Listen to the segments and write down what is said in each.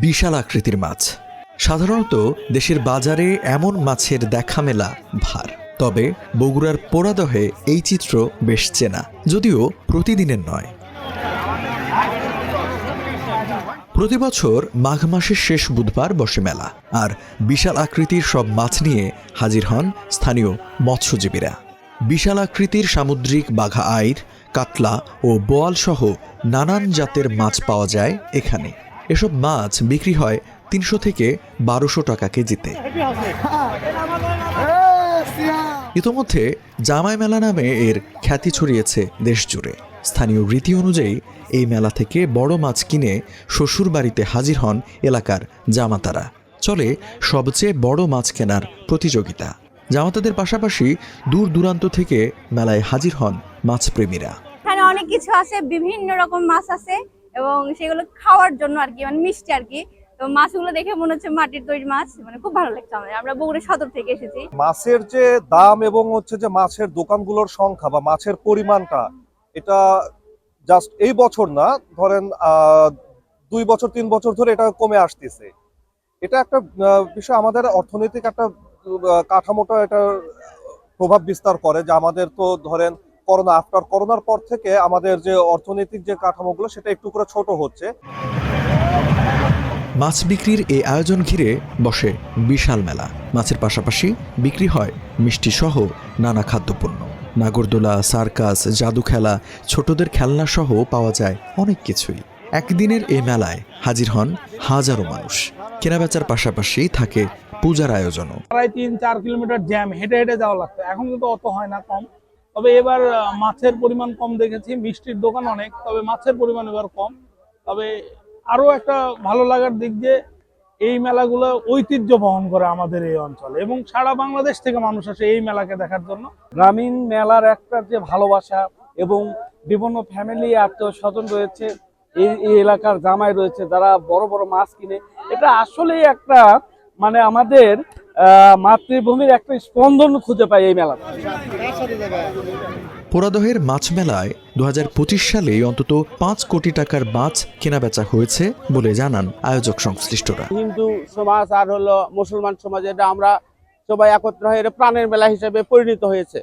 বিশাল আকৃতির মাছ। সাধারণত দেশের বাজারে এমন মাছের দেখা মেলা ভার। তবে বগুড়ার পোড়াদহে এই চিত্র বেশ চেনা, যদিও প্রতিদিনের নয়। প্রতি বছর মাঘ মাসের শেষ বুধবার বসে মেলা, আর বিশাল আকৃতির সব মাছ নিয়ে হাজির হন স্থানীয় মৎস্যজীবীরা। বিশাল আকৃতির সামুদ্রিক বাঘা আইর, কাতলা ও বোয়াল সহ নানান জাতের মাছ পাওয়া যায় এখানে। এসব মাছ বিক্রি হয় তিনশো থেকে বারোশো টাকা কেজিতে। ইতোমধ্যে জামাই মেলা নামে এর খ্যাতি ছড়িয়েছে দেশ জুড়ে স্থানীয় রীতি অনুযায়ী এই মেলা থেকে বড় মাছ কিনে শ্বশুর বাড়িতে হাজির হন এলাকার জামাতারা। চলে সবচেয়ে বড় মাছ কেনার প্রতিযোগিতা। জামাতাদের পাশাপাশি দূর দূরান্ত থেকে মেলায় হাজির হন মাছপ্রেমীরা। এখানে অনেক কিছু আছে বিভিন্ন রকম মাছ আছে এবং সেগুলো খাওয়ার জন্য আর কি মানে মিষ্টি আর কি। তো মাছগুলো দেখে মনে হচ্ছে মাটির তৈরি মাছ মানে খুব ভালো লাগছে আমাদের। আমরা বগুড়া সদর থেকে এসেছি। মাছের যে দাম এবং হচ্ছে যে মাছের দোকানগুলোর সংখ্যা বা মাছের পরিমাণটা এটা জাস্ট এই বছর না ধরেন আহ, দুই বছর তিন বছর ধরে এটা কমে আসতেছে। এটা একটা বিষয় আমাদের অর্থনৈতিক একটা কাঠামোটা এটা প্রভাব বিস্তার করে যে আমাদের তো ধরেন করোনা আফটার করোনার পর থেকে আমাদের যে অর্থনৈতিক যে কাঠামোগুলো, সেটা একটু করে ছোট হচ্ছে। মাছ বিক্রির এই আয়োজন ঘিরে বসে বিশাল মেলা। মাছের পাশাপাশি বিক্রি হয় মিষ্টি সহ নানা খাদ্যপণ্য। নাগরদোলা, সার্কাস, জাদু খেলা, ছোটদের খেলনা সহ পাওয়া যায় অনেক কিছুই। একদিনের এই মেলায় হাজির হন হাজারো মানুষ। কেনাবেচার পাশাপাশি থাকে পূজার আয়োজনও। প্রায় তিন, চার কিলোমিটার জ্যাম হেঁটে হেঁটে যাওয়া লাগতো। এখন কিন্তু অত হয় না, কম। তবে এবার মাছের পরিমাণ কম দেখেছি, মিষ্টির দোকান অনেক, তবে মাছের পরিমাণ এবার কম। তবে আরও একটা ভালো লাগার দিক যে, এই মেলাগুলো ঐতিহ্য বহন করে আমাদের এই অঞ্চলে এবং সারা বাংলাদেশ থেকে মানুষ আসে এই মেলাকে দেখার জন্য। গ্রামীণ মেলার একটা যে ভালোবাসা এবং বিভিন্ন ফ্যামিলি আত্মীয় স্বজন রয়েছে, এই এই এলাকার জামাই রয়েছে, যারা বড় বড় মাছ কিনে, এটা আসলেই একটা মানে আমাদের মাতৃভূমির একটা স্পন্দন খুঁজে পাই এই মেলাতে। পোড়াদহের মাছ মেলায় দু সালে অন্তত পাঁচ কোটি টাকার মাছ কেনাবেচা হয়েছে বলে জানান আয়োজক সংশ্লিষ্টরা। হিন্দু সমাজ আর হলো মুসলমান সমাজ এটা আমরা সবাই একত্র হয়ে প্রাণের মেলা হিসেবে পরিণত হয়েছে।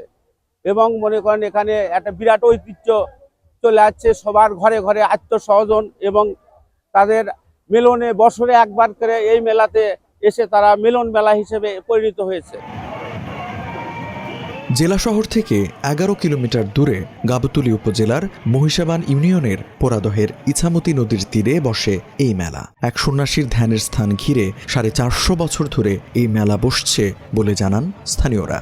এবং মনে করেন এখানে একটা বিরাট ঐতিহ্য চলে আসছে সবার ঘরে ঘরে আত্মসহজন এবং তাদের মিলনে বছরে একবার করে এই মেলাতে এসে তারা মিলন মেলা হিসেবে পরিণত হয়েছে। জেলা শহর থেকে এগারো কিলোমিটার দূরে গাবতলী উপজেলার মহিষাবান ইউনিয়নের পোরাদহের ইছামতি নদীর তীরে বসে এই মেলা। এক সন্ন্যাসীর ধ্যানের স্থান ঘিরে সাড়ে চারশো বছর ধরে এই মেলা বসছে বলে জানান স্থানীয়রা।